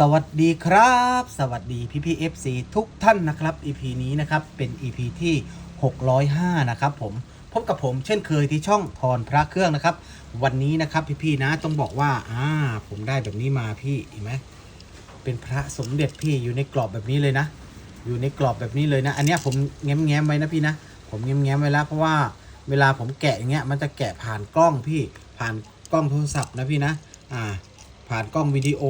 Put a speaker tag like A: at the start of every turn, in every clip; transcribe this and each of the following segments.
A: สวัสดีครับ สวัสดีพี่พีเอฟซีทุกท่านนะครับ EP นี้นะครับเป็น EP ที่ 605 นะครับผมพบกับผมเช่นเคยที่ช่องพรพระเครื่องนะครับ วันนี้นะครับพี่ๆนะต้องบอกว่าอ่าผมได้แบบนี้มาพี่เห็นไหมเป็นพระสมเด็จพี่อยู่ในกรอบแบบนี้เลยนะ อยู่ในกรอบแบบนี้เลยนะ อันนี้ผมแง้มแง้มไว้นะพี่นะ ผมแง้มแง้มไว้แล้วเพราะว่าเวลาผมแกะอย่างเงี้ยมันจะแกะผ่านกล้องพี่ผ่านกล้องโทรศัพท์นะพี่นะอ่า ผ่านกล้องวิดีโอ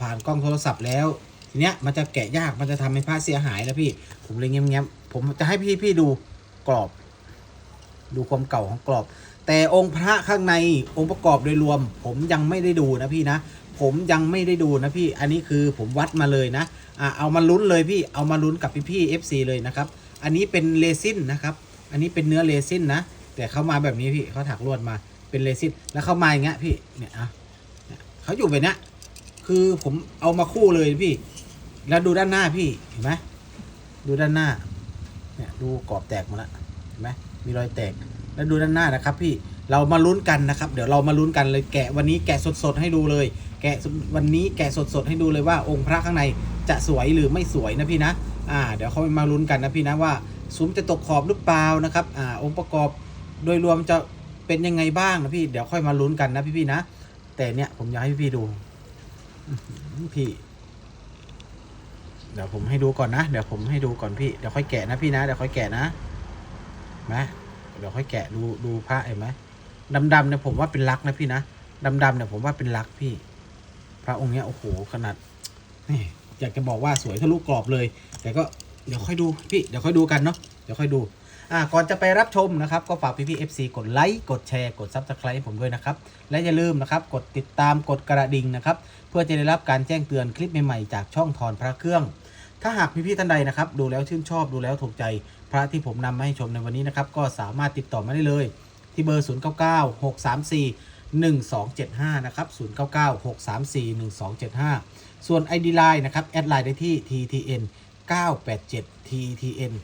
A: ผ่านกล้องโทรศัพท์แล้วทีเนี้ยมันจะแกะยากมันจะทำให้ผ้าเสียหายนะพี่ผมเลยเงี้ยบๆผมจะให้พี่พี่ดูกรอบ ดูความเก่าของกรอบ แต่องค์พระข้างในองค์ประกอบโดยรวม ผมยังไม่ได้ดูนะพี่นะผมยังไม่ได้ดูนะพี่อันนี้คือผมวัดมาเลยนะอ่าเอามาลุ้นเลยพี่เอามาลุ้นกับพี่พี่ FC เลยนะครับ อันนี้เป็นเรซินนะครับ อันนี้เป็นเนื้อเรซินนะแต่เขามาแบบนี้พี่เขาถักลวดมาเป็นเรซินแล้วเขามาอย่างเงี้ยพี่เนี่ยอะ เขาอยู่แบบเนี้ยคือผมเอามาคู่เลยพี่ แล้วดูด้านหน้าพี่เห็นไหมดูด้านหน้า เนี่ยดูกรอบแตกหมาแล้วเห็นไหมมีรอยแตก แล้วดูด้านหน้านะครับ พี่เรามาลุ้นกันนะครับ เดี๋ยวเรามาลุ้นกันเลยแกะวันนี้แกะสดๆให้ดูเลย แกะวันนี้แกะสดๆให้ดูเลยว่าองค์พระข้างในจะสวยหรือไม่สวยนะพี่นะอ่า เดี๋ยวเขามาลุ้นกันนะพี่นะว่าซุ้มจะตกขอบหรือเปล่านะครับอ่าองค์ประกอบโดยรวมจะเป็นยังไงบ้างนะพี่เดี๋ยวค่อยมาลุ้นกันนะพี่ๆนะ แต่เนี่ยผมอยากให้พี่ดูพี่ เดี๋ยวผมให้ดูก่อนนะ เดี๋ยวผมให้ดูก่อนพี่ เดี๋ยวค่อยแกะนะพี่นะ เดี๋ยวค่อยแกะนะนะเดี๋ยวค่อยแกะดูดูพระเห็นไหมดำๆเนี่ยผมว่าเป็นลักนะพี่นะดำๆเนี่ยผมว่าเป็นลักพี่ พระองค์เนี้ยโอ้โหขนาดนี่อยากจะบอกว่าสวยทะลุกรอบเลย แต่ก็เดี๋ยวค่อยดูพี่ เดี๋ยวค่อยดูกันเนาะ เดี๋ยวค่อยดู อ่าก่อนจะไปรับชมนะครับ ก็ฝากพี่พี่ FC กดไลค์กดแชร์กด Subscribe ให้ผมด้วยนะครับ และอย่าลืมนะครับ กดติดตามกดกระดิ่งนะครับ เพื่อจะได้รับการแจ้งเตือนคลิปใหม่ๆจากช่องทอนพระเครื่อง ถ้าหากพี่พี่ๆท่านใดนะครับ ดูแล้วชื่นชอบดูแล้วถูกใจ พระที่ผมนำมาให้ชมในวันนี้นะครับ ก็สามารถติดต่อมาได้เลย ที่เบอร์ 0 9 9 6 3 4 1 2 7 5 นะครับ 0 9 9 6 3 4 1 2 7 5 ส่วน ID Line นะครับ แอดไลน์ได้ที่ TTN 987 TTN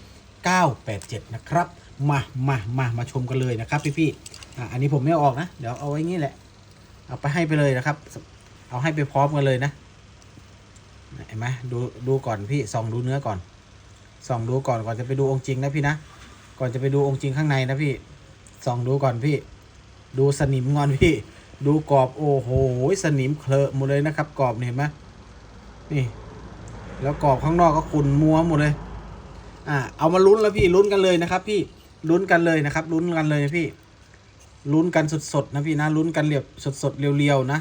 A: 987 นะครับ มามามามาชมกันเลยนะครับ พี่พี่ๆอะอันนี้ผมไม่ออกนะ เดี๋ยวเอาไว้งี้แหละ เอาไปให้ไปเลยนะครับ เอาให้ไปพร้อมกันเลยนะเห็นไหมดูดูก่อนพี่ส่องดูเนื้อก่อนส่องดูก่อนก่อนจะไปดูองค์จริงนะพี่นะก่อนจะไปดูองค์จริงข้างในนะพี่ส่องดูก่อนพี่ ดูสนิมงอนพี่ ดูกรอบโอ้โหสนิมเคลอะหมดเลยนะครับกรอบเห็นไหมนี่ แล้วกรอบข้างนอกก็ขุ่นมัวหมดเลย อ่าเอามาลุ้นแล้วพี่ลุ้นกันเลยนะครับ พี่ลุ้นกันเลยนะครับ ลุ้นกันเลยพี่ลุ้นกันสดๆนะพี่นะลุ้นกันเรียบสดๆเรียวๆนะ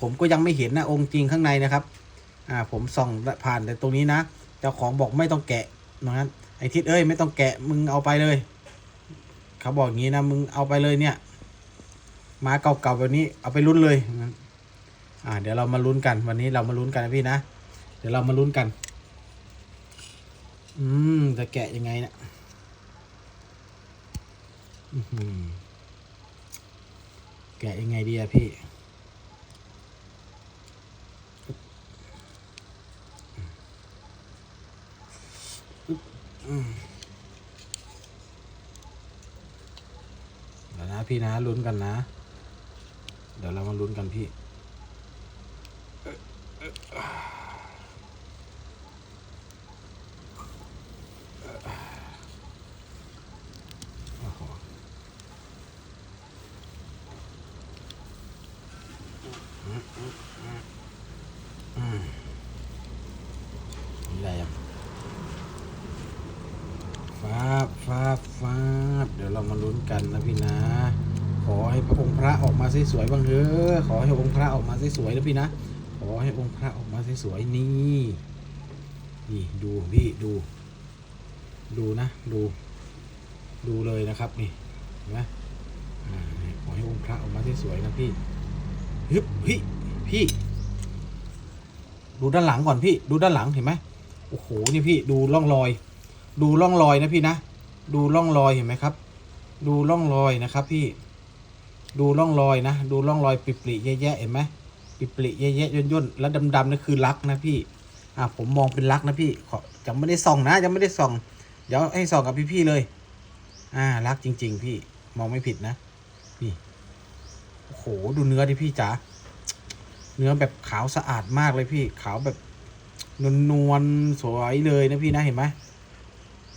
A: ผมก็ยังไม่เห็นนะองค์จริงข้างในนะครับ อ่าผมส่องผ่านแต่ตรงนี้นะเจ้าของบอกไม่ต้องแกะนะครับไอทิศเอ้ยไม่ต้องแกะมึงเอาไปเลย เขาบอกงี้นะมึงเอาไปเลยเนี่ยมาเก่าๆแบบนี้เอาไปลุ้นเลยอ่าเดี๋ยวเรามาลุ้นกันวันนี้เรามาลุ้นกันนะพี่นะ เดี๋ยวเรามาลุ้นกัน อืมจะแกะยังไงเนะอื้อหือแกะยังไงดีอะพี่เดี๋ยวนะพี่นะลุ้นกันนะ เดี๋ยวเรามาลุ้นกันพี่โอ้โหอืมนี่อะไรอะ ฟ้าบฟ้าบฟ้าบเดี๋ยวเรามาลุ้นกันนะพี่นะ ขอให้พระองค์พระออกมา สวยๆบ้างเถอะขอให้องค์พระออกมาสวยๆนะพี่นะขอให้องค์พระออกมาสวยๆนี่นี่ดูพี่ดู ดูนะดู ดูเลยนะครับนี่เห็นไหมขอให้องค์พระออกมาสวยๆนะพี่ฮึบพี่พี่ ดูด้านหลังก่อนพี่ ดูด้านหลังเห็นไหมโอ้โหนี่พี่ดูร่องรอย ดูร่องรอยนะพี่นะ ดูร่องรอยเห็นไหมครับ ดูร่องรอยนะครับพี่ ดูร่องรอยนะ ดูร่องรอยปริๆแย่ๆเห็นไหมปริๆแย่ๆย่นๆแล้วดำๆนั่นคือรักนะพี่อ่าผมมองเป็นรักนะพี่ขอจะไม่ได้ส่องนะจะไม่ได้ส่อง เดี๋ยวให้ส่องกับพี่ๆเลย อ่ารักจริง ๆ พี่มองไม่ผิดนะนี่โอ้โหดูเนื้อดิพี่จ๋าเนื้อแบบขาวสะอาดมากเลยพี่ ขาวแบบนวลๆสวยเลยนะพี่นะเห็นไหม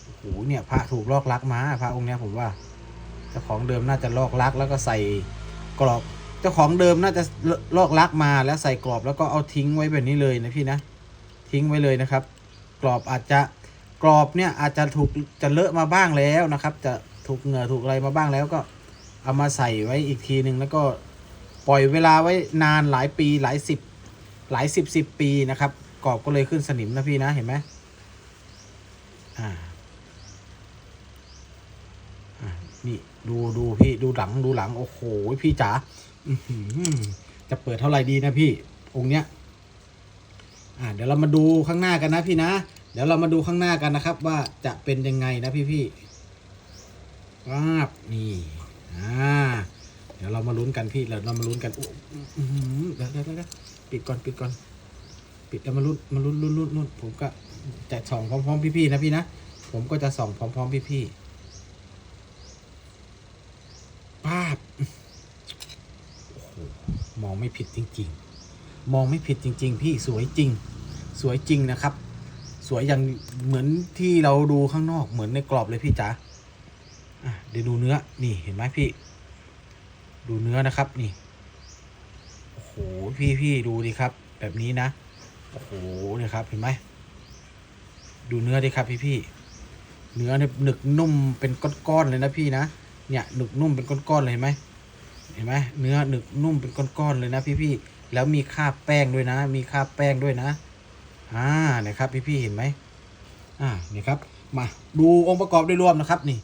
A: โอ้โหเนี่ยพระถูกลอกลักมาพระองค์เนี้ยผมว่า เจ้าของเดิมน่าจะลอกลักแล้วก็ใส่กรอบ เจ้าของเดิมน่าจะลอกลักมาแล้วใส่กรอบแล้วก็เอาทิ้งไว้แบบนี้เลยนะพี่นะ ทิ้งไว้เลยนะครับ กรอบอาจจะกรอบเนี่ยอาจจะถูกจะเลอะมาบ้างแล้วนะครับ จะถูกเหงื่อถูกอะไรมาบ้างแล้วก็เอามาใส่ไว้อีกทีหนึ่งแล้วก็ปล่อยเวลาไว้นานหลายปีหลายสิบหลายสิบสิบปีนะครับกรอบก็เลยขึ้นสนิมนะพี่นะเห็นไหมอ่าอ่านี่ ดูดูพี่ดูหลังดูหลังโอ้โหพี่จ๋าจะเปิดเท่าไหร่ดีนะพี่ องค์เนี้ย อ่า เดี๋ยวเรามาดูข้างหน้ากันนะพี่นะ เดี๋ยวเรามาดูข้างหน้ากันนะครับ ว่าจะเป็นยังไงนะพี่พี่ๆว้าบนี่อ่าเดี๋ยวเรามาลุ้นกันพี่เดี๋ยวเรามาลุ้นกันโอ้อื้อหือเดี๋ยวเดี๋ยวเดี๋ยวปิดก่อนปิดก่อน ปิดแล้วมาลุ้นมาลุ้นลุ้นลุ้นลุ้นผมก็จะส่องพร้อมๆพี่ๆนะพี่นะผมก็จะส่องพร้อมๆพี่ๆ ป้าบโอ้โหมองไม่ผิดจริง ๆ มองไม่ผิดจริง ๆ พี่สวยจริง สวยจริงนะครับ สวยอย่างเหมือนที่เราดูข้างนอกเหมือนในกรอบเลยพี่จ๋าอะเดี๋ยวดูเนื้อนี่เห็นไหมพี่ ดูเนื้อนะครับนี่โอ้โหพี่พี่ดูดิครับ แบบนี้นะโอ้โหเนี่ยครับเห็นไหมดูเนื้อดิครับพี่พี่เนื้อเนี่ยหนึกนุ่มเป็นก้อนๆเลยนะพี่นะ เนี่ยหนึกนุ่มเป็นก้อนๆเลยเห็นไหมเห็นไหมเนื้อหนึกนุ่มเป็นก้อนๆเลยนะพี่พี่แล้วมีคราบแป้งด้วยนะ มีคราบแป้งด้วยนะอ่าเนี่ยครับพี่ๆเห็นไหมอ่านี่ครับมาดูองค์ประกอบโดยรวมนะครับนี่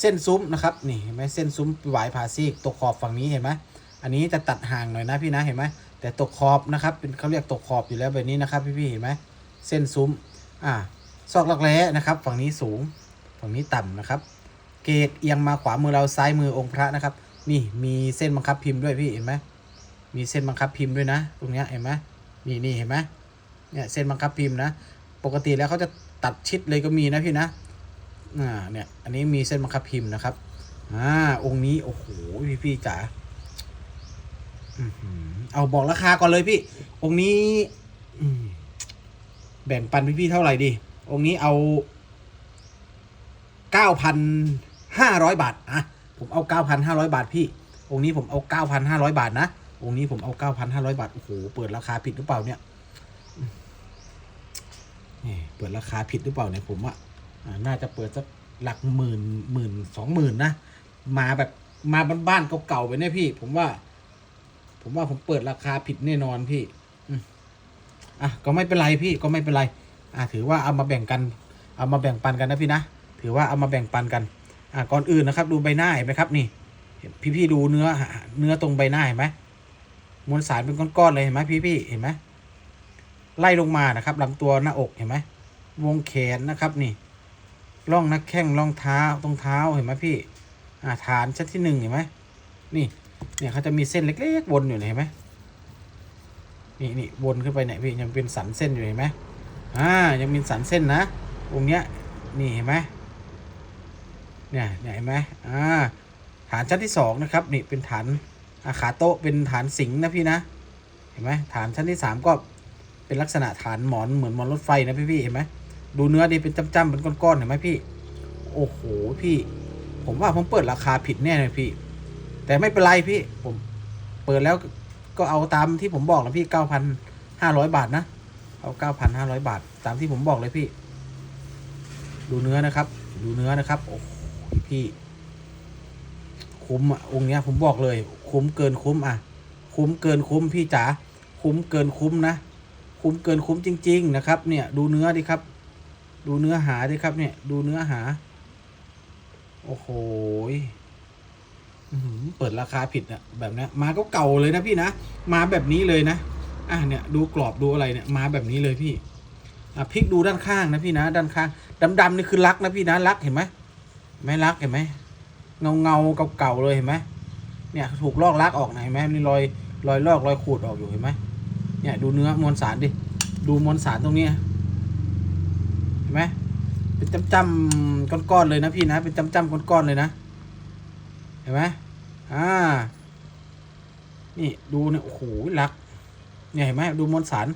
A: เส้นซุ้มนะครับนี่เห็นไหมเส้นซุ้มหวายผ่าซีกตกขอบฝั่งนี้เห็นไหมอันนี้จะตัดห่างหน่อยนะพี่นะเห็นไหมแต่ตกขอบนะครับเป็นเขาเรียกตกขอบอยู่แล้วแบบนี้นะครับ พี่ๆเห็นไหมเส้นซุ้มอ่าซอกลักแร้นะครับ ฝั่งนี้สูงฝั่งนี้ต่ำนะครับ เกตเอียงมาขวามือเราซ้ายมือองค์พระนะครับ นี่มีเส้นบังคับพิมพ์ด้วยพี่เห็นไหมมีเส้นบังคับพิมพ์ด้วยนะ ตรงเนี้ยเห็นไหมนี่นี่เห็นไหมเนี่ยเส้นบังคับพิมพ์นะ ปกติแล้วเขาจะตัดชิดเลยก็มีนะพี่นะอ่าเนี่ยอันนี้มีเส้นบังคับพิมพ์นะครับอ่าองค์นี้โอ้โหพี่พี่จ๋าเอาบอกราคาก่อนเลยพี่ องค์นี้แบ่งปันพี่พี่เท่าไหร่ดี องค์นี้เอาเก้าพัน ห้าร้อยบาทอะผมเอาเก้าพันห้าร้อยบาทพี่ องค์นี้ผมเอาเก้าพันห้าร้อยบาทนะ องค์นี้ผมเอาเก้าพันห้าร้อยบาท โอ้โห เปิดราคาผิดหรือเปล่าเนี่ยนี่เปิดราคาผิดหรือเปล่าเนี่ยผมว่าอ่าน่าจะเปิดสักหลักหมื่นหมื่นสองหมื่นนะ มาแบบมาบ้านๆเก่าๆไปเนี่ยพี่ ผมว่า ผมว่าผมเปิดราคาผิดแน่นอนพี่อะก็ไม่เป็นไรพี่ก็ไม่เป็นไร อะถือว่าเอามาแบ่งกัน เอามาแบ่งปันกันนะพี่นะ ถือว่าเอามาแบ่งปันกัน อะก่อนอื่นนะครับดูใบหน้าเห็นไหมครับนี่พี่ๆดูเนื้อเนื้อตรงใบหน้าเห็นไหมมวลสารเป็นก้อนๆเลยเห็นไหมพี่ๆเห็นไหมไล่ลงมานะครับลำตัวหน้าอกเห็นไหมวงแขนนะครับนี่ร่องนักแข้งร่องเท้าตรงเท้าเห็นไหมพี่อ่าฐานชั้นที่หนึ่งเห็นไหมนี่เนี่ยเขาจะมีเส้นเล็กๆวนอยู่เห็นไหมนี่นี่วนขึ้นไปเนี่ยพี่ยังเป็นสันเส้นอยู่เห็นไหมอ่ายังมีสันเส้นนะวงเนี้ยนี่เห็นไหม เนี่ยเห็นไหมอ่าฐานชั้นที่สองนะครับนี่เป็นฐานอาขาโต๊ะเป็นฐานสิงนะพี่นะเห็นไหมฐานชั้นที่สามก็เป็นลักษณะฐานหมอนเหมือนหมอนรถไฟนะพี่พี่เห็นไหมดูเนื้อดีเป็นจ้ำๆเป็นก้อนๆเห็นไหมพี่ โอ้โหพี่ ผมว่าผมเปิดราคาผิดแน่เลยพี่ แต่ไม่เป็นไรพี่ผมเปิดแล้วก็เอาตามที่ผมบอกนะพี่เก้าพันห้าร้อยบาทนะเอาเก้าพันห้าร้อยบาท ตามที่ผมบอกเลยพี่ ดูเนื้อนะครับ ดูเนื้อนะครับโอ้โห พี่ คุ้มอะองค์เนี้ย ผมบอกเลย คุ้มเกินคุ้มอะ คุ้มเกินคุ้มพี่จ๋าคุ้มเกินคุ้มนะคุ้มเกินคุ้มจริง ๆ นะครับ เนี่ย ดูเนื้อดิครับ ดูเนื้อหาดิครับ เนี่ย ดูเนื้อหา โอ้โหเปิดราคาผิดอะแบบนี้มาก็เก่าเลยนะพี่นะมาแบบนี้เลยนะอะเนี่ย ดูกรอบดูอะไรเนี่ย มาแบบนี้เลยพี่อะพลิกดูด้านข้างนะพี่นะ ด้านข้างดำๆนี่คือรักนะพี่นะรักเห็นไหม ไม่รักเห็นไหมเงาเงาเก่าๆเลยเห็นไหมเนี่ยถูกลอกลักออกนะเห็นไหมมีรอยรอยลอกรอยขูดออกอยู่เห็นไหมเนี่ยดูเนื้อมวลสารดิดูมวลสารตรงนี้เห็นไหมเป็นจำๆก้อนๆเลยนะพี่นะเป็นจำๆก้อนๆเลยนะเห็นไหมอ่านี่ดูเนี่ยโอ้โหลักเนี่ยเห็นไหมดูมวลสาร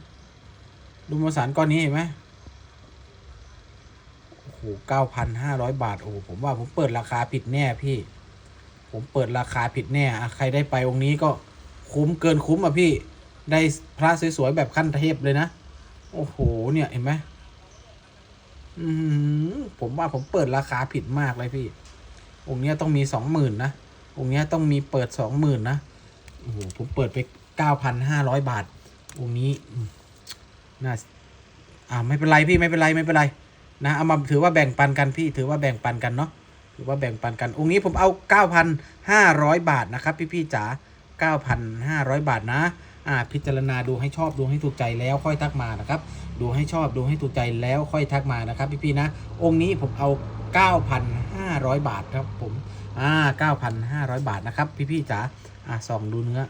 A: ดูมวลสารก้อนนี้เห็นไหม หเก้าพันห้าร้อยบาท โอ้โหผมว่าผมเปิดราคาผิดแน่พี่ ผมเปิดราคาผิดแน่อะใครได้ไปองค์นี้ก็คุ้มเกินคุ้มอะพี่ ได้พระสวยๆแบบขั้นเทพเลยนะ โอ้โห เนี่ยเห็นไหมอืมผมว่าผมเปิดราคาผิดมากเลยพี่ องค์นี้ต้องมีสองหมื่นนะ องค์นี้ต้องมีเปิดสองหมื่นนะ โอ้โห ผมเปิดไปเก้าพันห้าร้อยบาท องค์นี้ น่า อ่าไม่เป็นไรพี่ไม่เป็นไรไม่เป็นไร นะเอามาถือว่าแบ่งปันกันพี่ถือว่าแบ่งปันกันเนาะถือว่าแบ่งปันกัน องค์นี้ผมเอาเก้าพันห้าร้อยบาทนะครับ พี่พี่ๆจ๋าเก้าพันห้าร้อยบาทนะอ่าพิจารณาดูให้ชอบดูให้ถูกใจแล้วค่อยทักมานะครับ ดูให้ชอบดูให้ถูกใจแล้วค่อยทักมานะครับ พี่พี่ๆนะ องค์นี้ผมเอา 9,500 บาทครับผมอ่า9,500 บาทนะครับ พี่พี่ๆจ๋าอ่าส่องดูเนื้อ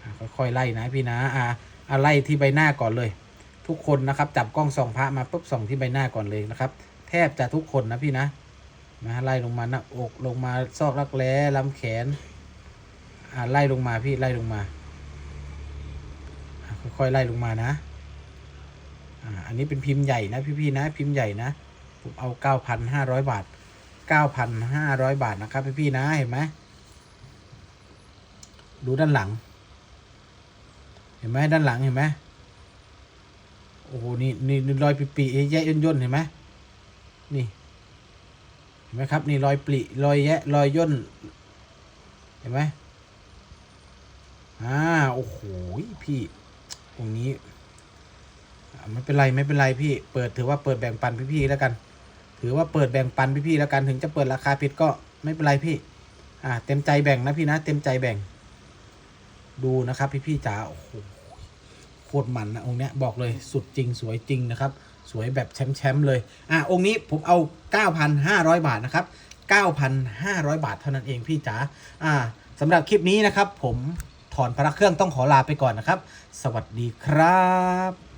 A: อ่าค่อยๆไล่นะพี่นะอ่าอ่าไล่ที่ใบหน้าก่อนเลย ทุกคนนะครับ จับกล้องส่องพระมาปุ๊บส่องที่ใบหน้าก่อนเลยนะครับ แทบจะทุกคนนะพี่นะนะไล่ลงมาหน้าอกลงมาซอกรักแร้ลำแขนอ่าไล่ลงมาพี่ไล่ลงมาค่อยๆไล่ลงมานะอ่าอันนี้เป็นพิมพ์ใหญ่นะพี่ๆนะ พิมพ์ใหญ่นะผมเอาเก้าพันห้าร้อยบาทเก้าพันห้าร้อยบาทนะครับพี่ๆนะเห็นไหมดูด้านหลัง เห็นไหมด้านหลังเห็นไหม อ้โหนี่นี่รอยปีปีๆแยะย่นย่นเห็นไหมนี่เห็นไหมครับนี่รอยปลีรอยแยะรอยย่นเห็นไหมอ่าโอ้โหพี่ตรงนี้ไม่เป็นไรไม่เป็นไรพี่เปิดถือว่าเปิดแบ่งปันพี่ๆแล้วกัน ถือว่าเปิดแบ่งปันพี่ๆแล้วกันถึงจะเปิดราคาผิดก็ไม่เป็นไรพี่ อ่า เต็มใจแบ่งนะพี่นะ เต็มใจแบ่ง ดูนะครับพี่ๆจ๋าโอ้โห คตรมันนะองค์เนี้ยบอกเลยสุดจริงสวยจริงนะครับ สวยแบบแชมป์ๆเลย อะองค์นี้ผมเอา 9,500 บาทนะครับ 9,500 บาทเท่านั้นเองพี่จ๋าอ่าสำหรับคลิปนี้นะครับ ผมถอนพระเครื่องต้องขอลาไปก่อนนะครับ สวัสดีครับ